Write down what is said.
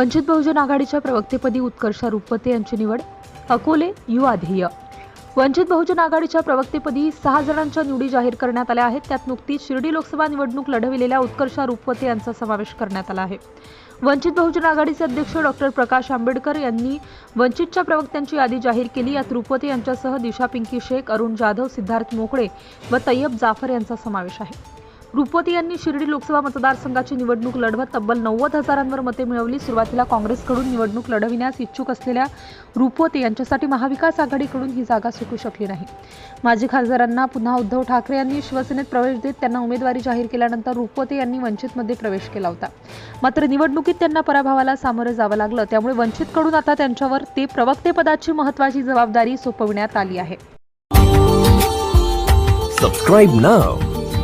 वंचित बहुजन आघाडीच्या प्रवक्तेपदी उत्कर्षा रुपते यांची निवड अकोले युवा ध्येय. वंचित बहुजन आघाडीच्या प्रवक्तेपदी सहा जणांच्या निवडी जाहीर करण्यात आल्या आहेत. त्यात नुकतीच शिर्डी लोकसभा निवडणूक लढविलेल्या उत्कर्षा रुपवते यांचा समावेश करण्यात आला आहे. वंचित बहुजन आघाडीचे अध्यक्ष डॉक्टर प्रकाश आंबेडकर यांनी वंचितच्या प्रवक्त्यांची यादी जाहीर केली. यात रुपवते यांच्यासह दिशा पिंकी शेख अरुण जाधव सिद्धार्थ मोकळे व तय्यब जाफर यांचा समावेश आहे. रुपवती यांनी शिर्डी लोकसभा मतदारसंघाची निवडणूक लढवत तब्बल नव्वद हजारांवर मते मिळवली. सुरुवातीला काँग्रेसकडून निवडणूक लढविण्यास इच्छुक असलेल्या रुपवते यांच्यासाठी महाविकास आघाडीकडून ही जागा सुटू शकली नाही. माजी खासदारांना पुन्हा उद्धव ठाकरे यांनी शिवसेनेत प्रवेश देत त्यांना उमेदवारी जाहीर केल्यानंतर रुपवते यांनी वंचितमध्ये प्रवेश केला होता. मात्र निवडणुकीत त्यांना पराभवाला सामोरं जावं लागलं. त्यामुळे वंचितकडून आता त्यांच्यावर ते प्रवक्तेपदाची महत्त्वाची जबाबदारी सोपविण्यात आली आहे. Subscribe now